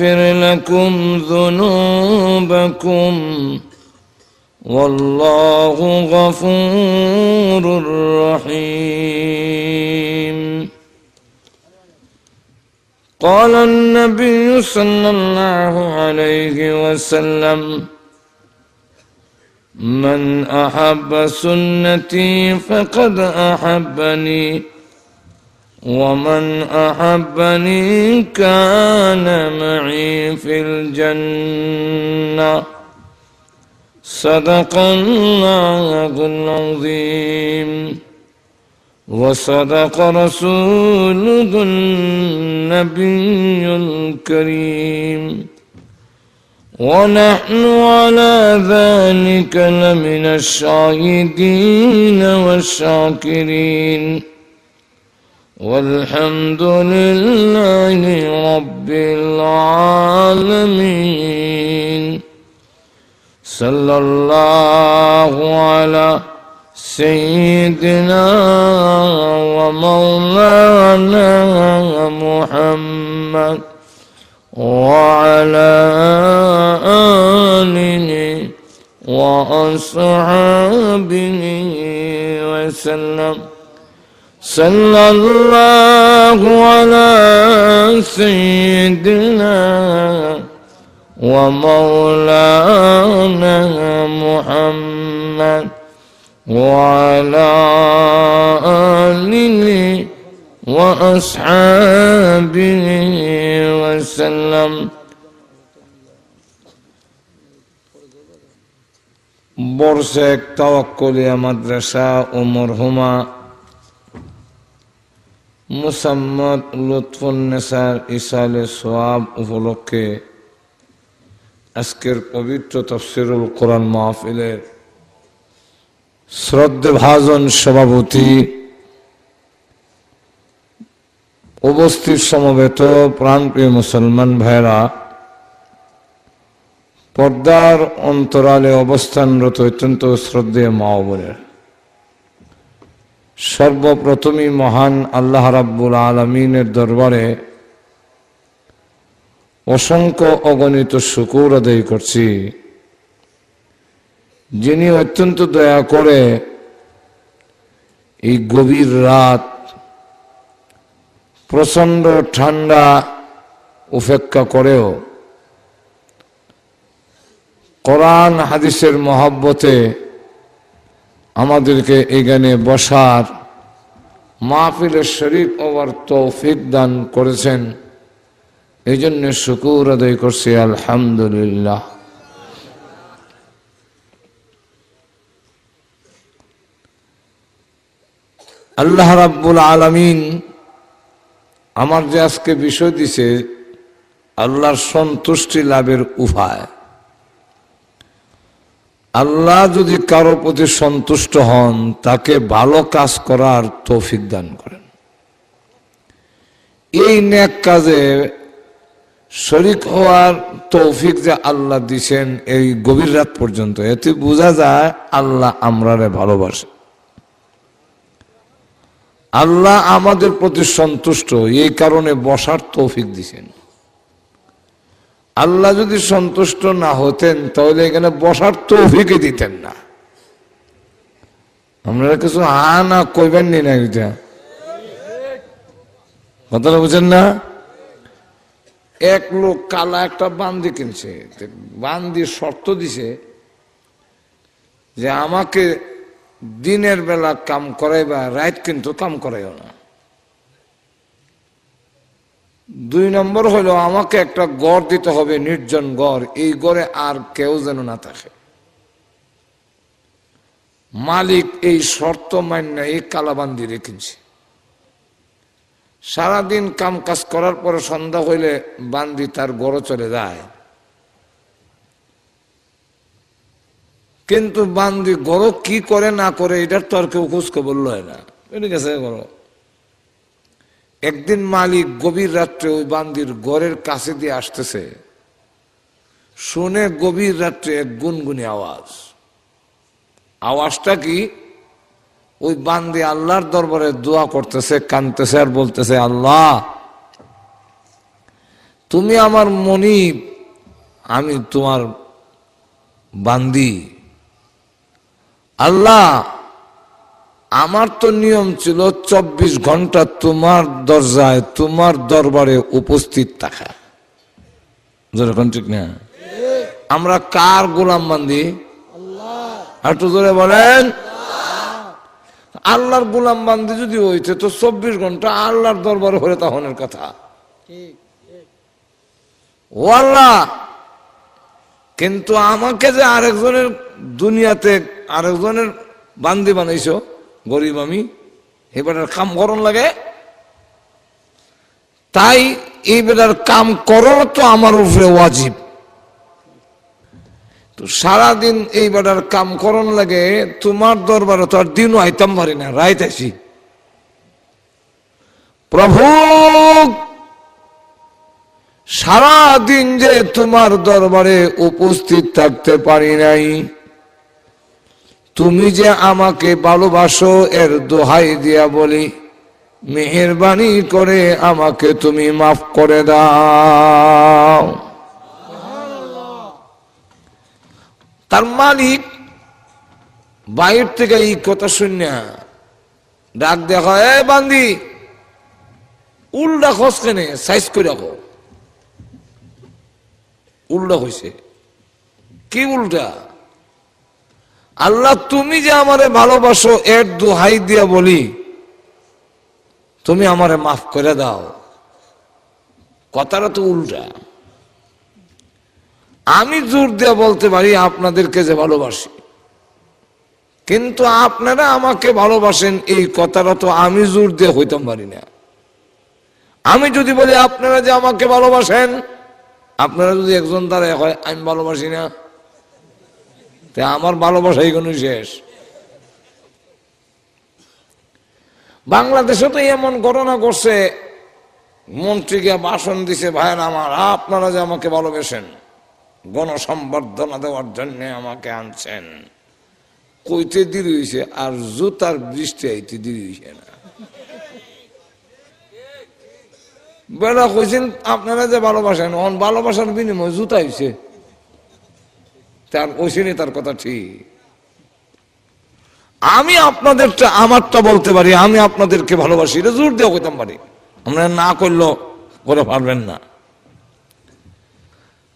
ويغفر لكم ذنوبكم والله غفور رحيم. قال النبي صلى الله عليه وسلم من أحب سنتي فقد أحبني. ومن أحبني كان معي في الجنة. صدق الله العظيم. وصدق رسوله النبي الكريم. ونحن على ذلك لمن الشاهدين والشاكرين. والحمد لله رب العالمين. صلى الله على سيدنا ومولانا محمد وعلى آله وأصحابه وسلم. صلى الله على سيدنا ومولانا محمد وعلى آله وأصحابه وسلم. بورسك توكل يا مدرسة أمرهما মুসাম্মদ লুৎফুন্নেসার ইসালে সোয়াব উপলক্ষে আজকের পবিত্র তফসিরুল কোরআন মাহফিলের শ্রদ্ধেভাজন সভাপতি উপস্থিত সমবেত প্রাণপ্রিয় মুসলমান ভাইরা পর্দার অন্তরালে অবস্থানরত অত্যন্ত শ্রদ্ধেয় মা বোনের। সর্বপ্রথমই মহান আল্লাহ রাব্বুল আলমিনের দরবারে অসংখ্য অগণিত শুকুর আদায় করছি। যিনি অত্যন্ত দয়া করে এই গভীর রাত প্রচণ্ড ঠান্ডা উপেক্ষা করেও কোরআন হাদিসের মহাব্বতে আমাদেরকে এখানে বসার মাহফিলের শরীফ হওয়ার তৌফিক দান করেছেন। এই জন্য শুকুর আদায় করছি, আলহামদুলিল্লাহ। আল্লাহ রাব্বুল আলমিন আমার যে আজকে বিষয় দিছে, আল্লাহর সন্তুষ্টি লাভের উপায়। আল্লাহ যদি কারোর প্রতি সন্তুষ্ট হন, তাকে ভালো কাজ করার তৌফিক দান করেন। এই নেক কাজে শরিক হওয়ার তৌফিক যে আল্লাহ দিছেন, এই গভীর রাত পর্যন্ত, এতে বোঝা যায় আল্লাহ আমরারে ভালোবাসে। আল্লাহ আমাদের প্রতি সন্তুষ্ট, এই কারণে বসার তৌফিক দিছেন। আল্লাহ যদি সন্তুষ্ট না হতেন, তাহলে এখানে বসার তৌফিকে দিতেন না। আপনারা কিছু হা না কইবেন নি না এটা? কথাটা বুঝেন না? এক লোক কালা একটা বান্দি কিনছে। বান্দি শর্ত দিছে যে আমাকে দিনের বেলা কাম করাইবা, রাত কিন্তু কাম করাইও না। দুই নম্বর হলো, আমাকে একটা গড় দিতে হবে, নির্জন গড়। এই গড়ে আর কেউ যেন না থাকে। মালিক এই শর্ত মান্য, এই কালাবান্দি রেখেছে। সারাদিন কাম কাজ করার পরে সন্ধ্যা হইলে বান্দি তার গড়ে চলে যায়। কিন্তু বান্দি গড় কি করে না করে, এটার তো আর কেউ খোঁজ খবর লয় না। এটা গেছে গড়। একদিন মালিক গভীর রাত্রে ওই বান্দির গড়ের কাছে দিয়ে আসতেছে। শুনে গভীর রাত্রে এক গুনগুনি আওয়াজ। আওয়াজটা কি? ওই বান্দি আল্লাহর দরবারে দোয়া করতেছে, কানতেছে আর বলতেছে, আল্লাহ, তুমি আমার মনিব, আমি তোমার বান্দি। আল্লাহ আমার তো নিয়ম ছিল চব্বিশ ঘণ্টা তোমার দরজায় তোমার দরবারে উপস্থিত থাকা। যেরকম ঠিক না? আমরা কার গোলাম বান্দি? একটু জোরে বলেন। আল্লাহর গোলাম বান্দি যদি হইতে তো চব্বিশ ঘণ্টা আল্লাহর দরবারে হলে তখনের কথা। ও আল্লাহ। কিন্তু আমাকে যে আরেকজনের দুনিয়াতে আরেকজনের বান্দি বানাইছো গরিব আমি। এবারের কাম করন লাগে। তাই এই কাম করো তো আমার উপরে ওয়াজিব। তো সারাদিন এই কাম করন লাগে, তোমার দরবারে তো আর দিনও আইতাম পারি না, রাইত আইসি প্রভু, সারাদিন যে তোমার দরবারে উপস্থিত থাকতে পারি নাই তুমি যে আমাকে ভালোবাসো, এর দোহাই দিয়া বলি। মেহরবানি করে আমাকে তুমি মাফ করে দাও। তার মালিক বাইর থেকে এই কথা শুনিয়া ডাক দেখা এ বান্দি, উল্টা খোঁজ কেনে? সাইজ করে রাখো। উল্টা হয়েছে কি উল্টা? আল্লাহ, তুমি যে আমারে ভালোবাসো, এর দোহাই দিয়া বলি, তুমি আমারে মাফ করে দাও। কথাটা তো উল্টা। আমি জোর দিয়ে বলতে পারি, আপনাদেরকে যে ভালোবাসি। কিন্তু আপনারা আমাকে ভালোবাসেন, এই কথাটা তো আমি জোর দিয়ে হইতাম পারি না। আমি যদি বলি, আপনারা যে আমাকে ভালোবাসেন, আপনারা যদি একজন দ্বারা হয়, আমি ভালোবাসি না। তা আমার ভালোবাসা এগুলো শেষ। বাংলাদেশে তো এমন ঘটনা করছে মন্ত্রীকে ভাষণ দিছে, ভাইয়ের আমার, আপনারা যে আমাকে ভালোবেসেন গণসম্বর্ধনা দেওয়ার জন্য আমাকে আনছেন। কইতে দেরি হয়েছে আর জুতার বৃষ্টি আইতে দেরি হয়েছে না। বেড়া কইছেন, আপনারা যে ভালোবাসেন, অন ভালোবাসার বিনিময় জুতা হয়েছে তার ওইসিনি তার কথা ঠিক। আমি আপনাদেরটা, আমারটা বলতে পারি, আমি আপনাদেরকে ভালোবাসি। এটা জোর দিয়ে কইতাম পারি। আপনারা না করল করে পারবেন না।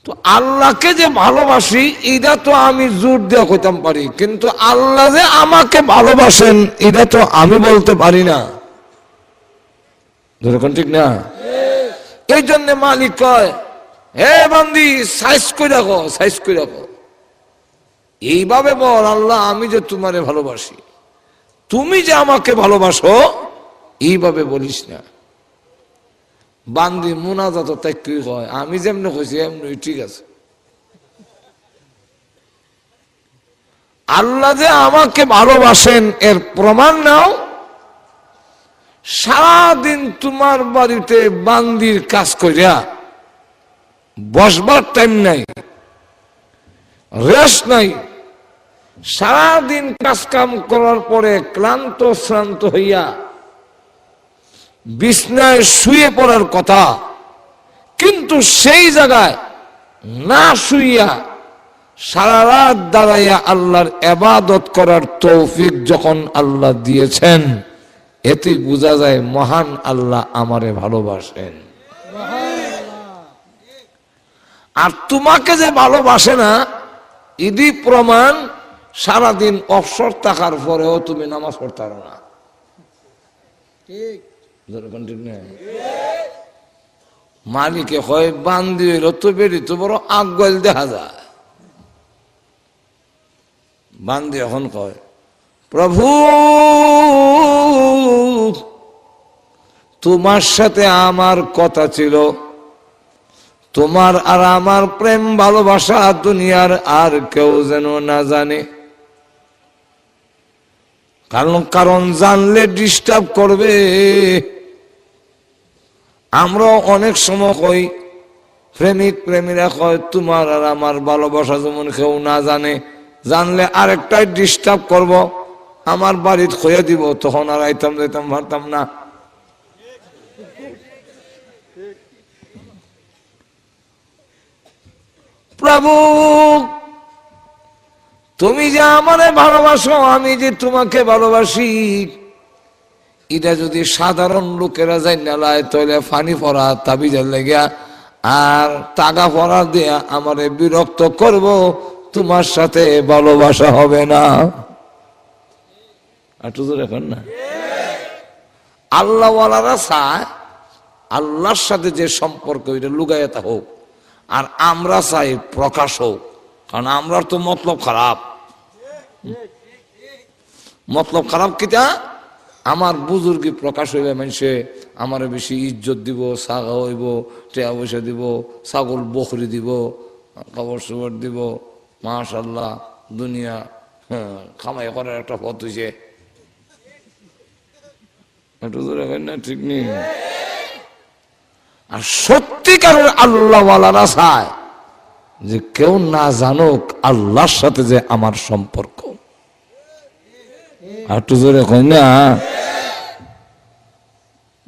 তো আল্লাহকে যে ভালোবাসি, এটা তো আমি জোর দিয়ে কইতাম পারি। কিন্তু আল্লাহ যে আমাকে ভালোবাসেন, এটা তো আমি বলতে পারি না। ঠিক না? এই জন্য মালিক কয়, হে বান্দি সাইজ করে রাখো সাইজ করে রাখো? এইভাবে বল, আল্লাহ, আমি যে তোমারে ভালোবাসি। তুমি যে আমাকে ভালোবাসো, এইভাবে বলিস না। বান্দি, মুনাজাত কি হয়। আমি যেমনি কইছি এমনি ঠিক আছে। আল্লাহ যে আমাকে ভালোবাসেন, এর প্রমাণ নাও। সারাদিন তোমার বাড়িতে বান্দির কাজ করিয়া বসবার টাইম নাই রেস্ট নাই। সারাদিন কাজ কাম করার পরে ক্লান্ত, শ্রান্ত হইয়া বিছনায় শুয়ে পড়ার কথা। কিন্তু সেই জায়গায় না শুইয়া সারা রাত দাঁড়াইয়া আল্লাহর এবাদত করার তৌফিক যখন আল্লাহ দিয়েছেন, এতে বোঝা যায় মহান আল্লাহ আমারে ভালোবাসেন। আর তোমাকে যে ভালোবাসে না, ইদি প্রমাণ সারাদিন অবসর থাকার পরেও তুমি নামাজ পড়তে পারো না? মালিকে হয় বান্দি হইল তো বেরি তো বড় আগুয়াল দেখা যায়। বান্দি এখন কয় প্রভু তোমার সাথে আমার কথা ছিল। তোমার আর আমার প্রেম ভালোবাসা দুনিয়ার আর কেউ যেন না জানে। কারণ কারণ জানলে ডিস্টার্ব করবে। আমরা অনেক সময় কই, প্রেমিক, প্রেমীরা কয়, তোমার আর আমার ভালোবাসা যেমন কেউ না জানে, জানলে আরেকটাই ডিস্টার্ব করব। আমার বাড়িত খয়ে দিব, তখন আর আইতাম, যাইতাম পারতাম না। প্রভু তুমি যে আমারে ভালোবাসো, আমি যে তোমাকে ভালোবাসি। এটা যদি সাধারণ লোকেরা যাই নালায় তাহলে ফানি পড়া তাবিজের লেগা আর টাকা পড়া দিয়া আমারে বিরক্ত করব, তোমার সাথে ভালোবাসা হবে না। এখন না। আল্লাহওয়ালারা চায়, আল্লাহর সাথে যে সম্পর্ক, এটা লুগায়তা হোক আর আমরা চাই প্রকাশ হোক। কারণ আমরা তো মতলব খারাপ। মতলব খারাপ কিটা আমার বুজুর্গি প্রকাশ হইবে মানুষে আমার বেশি ইজ্জত দিব ছাগা হইব টেয়া পয়সা দিব ছাগল বকরি দিব কাপড় সুপড় দিব মাশাল্লাহ দুনিয়া হ্যাঁ, কামাই করার একটা পথ হয়েছে একটু দূরে না ঠিক নেই। আর সত্যিকারের আল্লাহওয়ালারা চায় যে কেউ না জানুক আল্লাহর সাথে যে আমার সম্পর্ক। আর একটু জোরে কই না?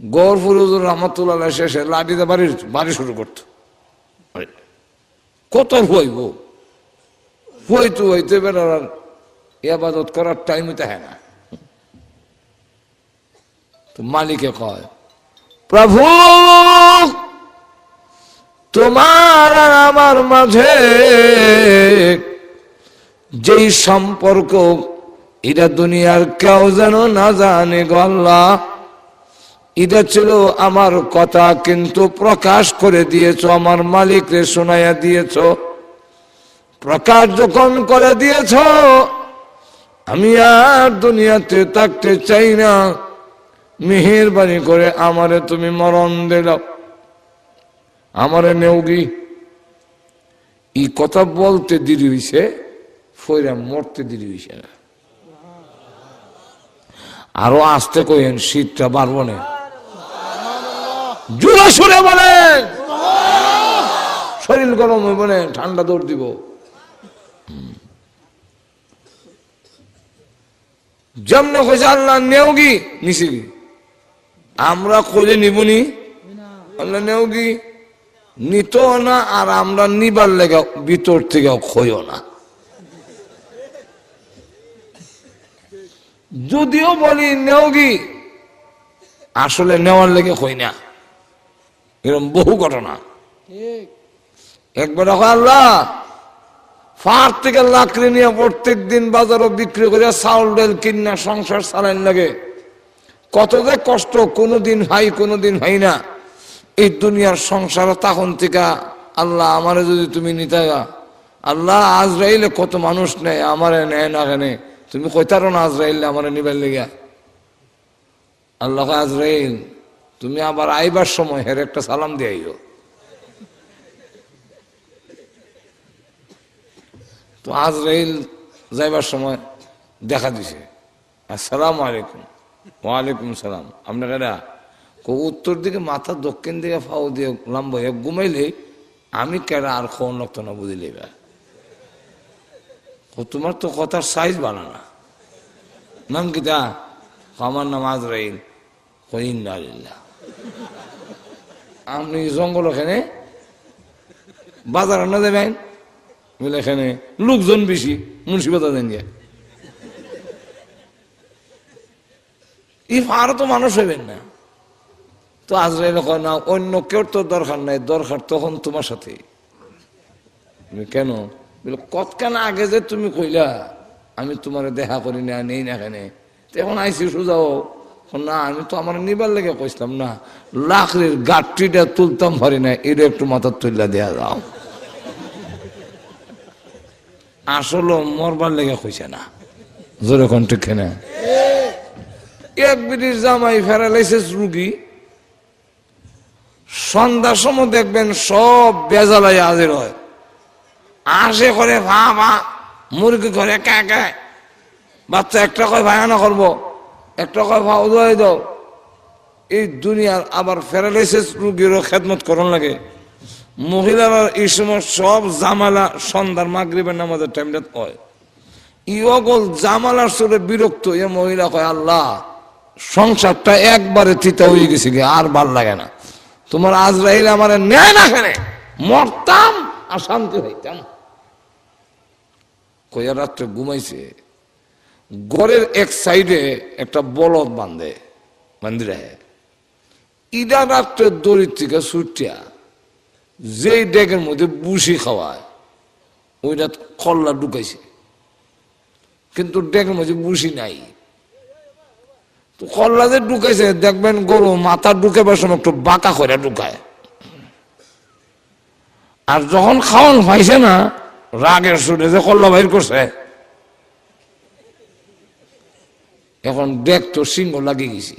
গৌরপুর হুজুর রহমতুল্লাহ শেষে লাঠিতে বাড়ি বাড়ি শুরু করতো। কত হইব? হইতো হইতে বেড়ার ইবাদত করার টাইম তাহে না। তো মালিকে কয় প্রভু তোমার আর আমার মাঝে যেই সম্পর্ক, এটা দুনিয়ার কেউ যেন না জানে গল্লা এটা ছিল আমার কথা কিন্তু প্রকাশ করে দিয়েছ, আমার মালিকরে শোনাইয়া দিয়েছ। প্রকাশ যখন করে দিয়েছ, আমি আর দুনিয়াতে থাকতে চাই না। মেহেরবানি করে আমারে তুমি মরণ দিল আমারে নেওগি ই কথা বলতে দেরি হইছে, ফইরা মরতে দেরি হইছে না। আরও আসতে কইেন শীতটা বাড়বো না। জুড়ে সুরে বলেন। শরীর গরম হইব না, ঠান্ডা দৌড় দিব। যেমন কইছে আল্লাহ নেওগি নিছি আমরা খোঁজে নিবনি আল্লাহ নেওগি নিত না আর আমরা নিবার লেগে ভিতর থেকে খইও না। যদিও বলি নেওগি, আসলে নেওয়ার লেগে হই না। এরকম বহু ঘটনা। একবার আল্লাহ ফার থেকে লাকড়ি নিয়ে প্রত্যেক দিন বাজারও বিক্রি করে চাউল, ডেল কিনা সংসার চালাইন লাগে। কত যে কষ্ট, কোনোদিন হয় কোনোদিন হয় না। এই দুনিয়ার সংসার তখন থেকে আল্লাহ আমারে যদি তুমি নিতে আল্লাহ আজরাইলে কত মানুষ নেয়, আমারে নেয় না কেনে। তুমি কইতারো না আজরাইলে আমারে নিবার লেগে। আল্লাহ আজরাইল, তুমি আবার আইবার সময় হের একটা সালাম দিয়ে আইও। তো আজরাইল যাইবার সময় দেখা দিছে। আসসালামু আলাইকুম। ওয়ালাইকুম সালাম। আপনার উত্তর দিকে মাথা, দক্ষিণ দিকে ফাও দিয়ে লম্ব হয়ে ঘুমাইলে আমি কেডা আর কোন লাগতো না ও তোমার তো কথার সাইজ বানানা নাম কি তা? আমার নাম আজরাইল কইন আলিল্লাহ আপনি জঙ্গল ওখানে? বাজার না দেবেন? বলে এখানে লোকজন বেশি মুন্সিপাতা দেন গিয়ে ই আর তো মানুষ হইবেন না। তো আজরাইল কয়, না, অন্য কেউ তো দরকার নাই, দরকার তখন তোমার সাথে। কেন? কতখান আগে যে তুমি কইলা, আমি তোমার দেখা করি না নেই না কেন এখন আইসি সুজাও। না, আমি তো আমার নিবার লেগে কইছিলাম, না। লাখরির গাঠটিটা তুলতাম পারি না এটা একটু মাথার তুললা দেয়া যাও। আসলে মরবার লেগে কইছে না। জোরে কোন। ঠিক এক বিটির জামাই ফেরালাইসিস রুগী। সন্ধ্যার সময় দেখবেন সব বেজালাই হাজির হয়। আসে করে ভা ভা, মুরগি করে কা কা, বাচ্চা একটা কয় ভায়ানা করব, একটা কয় ভা উদয় দাও। এই দুনিয়ার আবার প্যারালাইসিস রুগীরও খেদমত করন লাগে। মহিলারা এই সময় সব জামালা সন্ধ্যার মাগরিবের নামাজের টাইমটা হয়। ইগল জামালার চলে বিরক্ত এ মহিলা কয়, আল্লাহ, সংসারটা একবারে তিতা হয়ে গেছে আর ভালো লাগে না। তোমার আজ আজরাইল আমার নেয় না কেন? মরতাম আর শান্তি হইতাম। কয়া রাত্রে ঘুমাইছে। ঘরের এক সাইডে একটা বলদ বান্ধে বান্দিরা। ইদা রাত্রে দড়ির থেকে ছুটিয়া যেই ডেকের মধ্যে বুসি খাওয়ায়, ওইটা কল্লা ঢুকাইছে। কিন্তু ডেকের মধ্যে বুসি নাই। কল্লা যে ঢুকাইছে, দেখবেন গরু মাথা ঢুকাবার সময় একটু বাঁকা করে ঢুকায়। আর যখন খাওয়ান পাইছে না, রাগের সুরে যে কল্লা বাইর করছে, এখন দেখ তো সিংহ লাগিয়ে গেছি।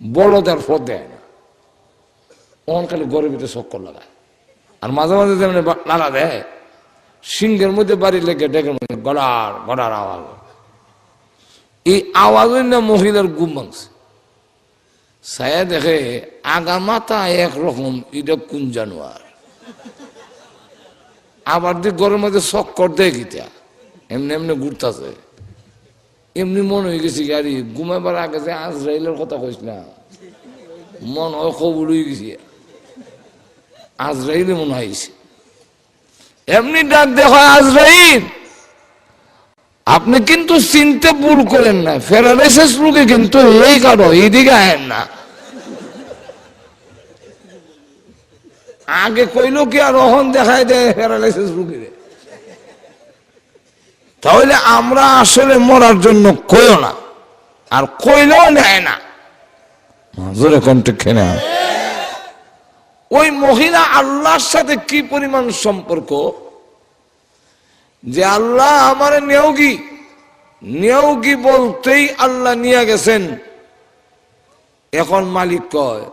বড়দের ফদ দেয় না। ওখান খালি গরের ভিতরে চক্কর লাগায়। আর মাঝে মাঝে যেমন নাড়া দেয়, সিংহের মধ্যে বাড়ি লেগে মধ্যে গড়ার গড়ার আওয়াজ এই আওয়াজই না মহিলার গুম ভাঙছে ছায়া দেখে আগা মাথা একরকম এটা কোন জানোয়ার? আবার দিয়ে গরের মধ্যে চক্কর দেয় গীতা, এমনি এমনি ঘুরতেছে। এমনি মনে হয়ে গেছে গাড়ি ঘুমাবার আগে যে আজরাইলের কথা কইস না, মন হয় কবুল হয়ে গেছি। আজরাইলে মনে হয়েছে এমনি ডাক দেখো আজরাইল। আপনি কিন্তু চিনতে ভুল করেন না। ফেরালাইসিস রোগী কিন্তু এই কারও এইদিকে আয়েন না। আগে কইলো কি আর অহন দেখায় দেয় প্যারালাইসিস রুগীরে তাহলে আমরা আসলে মরার জন্য কইও না, আর কইলেও নেয় না। জোরে কণ্ঠে খেয়ে ওই মহিলা আল্লাহর সাথে কি পরিমাণ সম্পর্ক? যে আল্লাহ আমার নেওগি। নেওগি বলতেই আল্লাহ নিয়ে গেছেন। এখন মালিক কয়,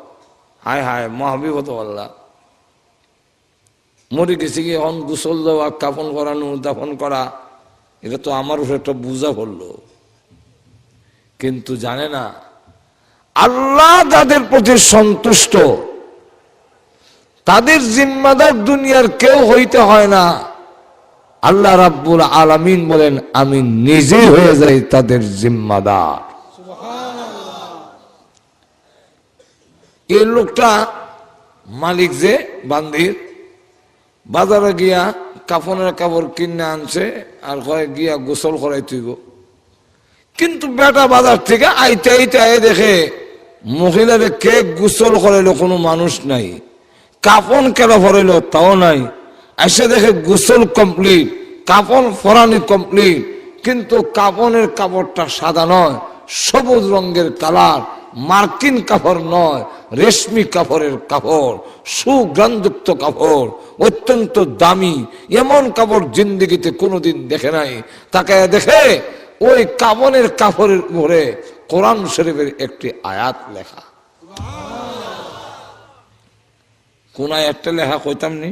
হায় হায় মহাবিবত আল্লাহ। মরে গেছে কি, এখন গুসল দেওয়া, কাফন করানো দাফন করা, এটা তো আমার উপরে একটা বোঝা পড়ল। কিন্তু জানে না, আল্লাহ যাদের প্রতি সন্তুষ্ট, তাদের জিম্মাদার দুনিয়ার কেউ হইতে হয় না। আল্লাহ রাব্বুল আলামিন বলেন, আমি নিজে হয়ে যাই তাদের জিম্মাদার। এই লোকটা মালিক যে, বান্দির, বাজারে গিয়া কাফনের কাপড় কিনে আনছে, আর কয় গিয়া গোসল করাই তুইব কিন্তু বেটা বাজার থেকে আইতে আইতে আই দেখে মহিলারে কে গোসল করাইলো কোনো মানুষ নাই কাপন কেন ফরাইলো তাও নাই। এসে দেখে গোসল কমপ্লিট কাপন ফরানি কমপ্লিট, কিন্তু কাপনের কাপড়টা সাদা নয়, সবুজ রঙের কালার, মার্কিন কাপড় নয়, রেশমি কাপড়ের কাপড় সুগ্রামযুক্ত কাপড়, অত্যন্ত দামি, এমন কাপড় জিন্দিগিতে কোনোদিন দেখে নাই। তাকে দেখে ওই কাপনের কাপড়ের উপরে কোরআন শরীফের একটি আয়াত লেখা। কোন আয়াতটা লেখা কইতাম নি?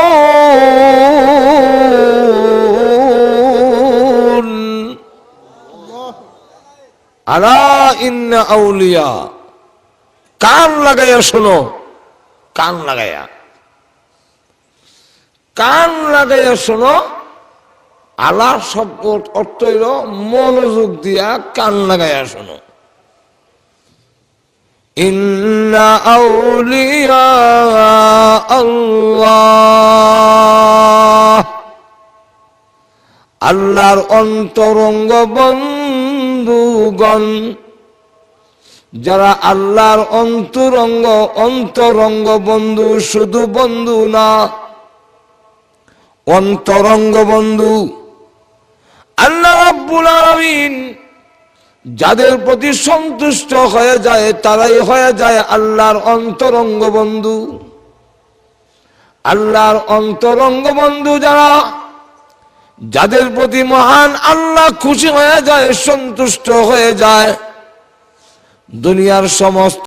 আউলিয়া। কান লাগাইয়া শোনো। কান লাগাইয়া। কান লাগাইয়া শোনো। আলা শব্দ অর্থ হইল মনোযোগ দিয়া কান লাগাইয়া শোনো। ইন্না আউলিয়া আল্লাহ। আল্লাহর অন্তরঙ্গ বন্ধুগণ যারা আল্লাহর অন্তরঙ্গ অন্তরঙ্গ বন্ধু শুধু বন্ধু না, অন্তরঙ্গ বন্ধু রব্বুল আলামিন যাদের প্রতি সন্তুষ্ট হয়ে যায়, তারাই হয়ে যায় আল্লাহর অন্তরঙ্গ বন্ধু। আল্লাহর অন্তরঙ্গ বন্ধু যারা যাদের প্রতি মহান আল্লাহ খুশি হয়ে যায় সন্তুষ্ট হয়ে যায় দুনিয়ার সমস্ত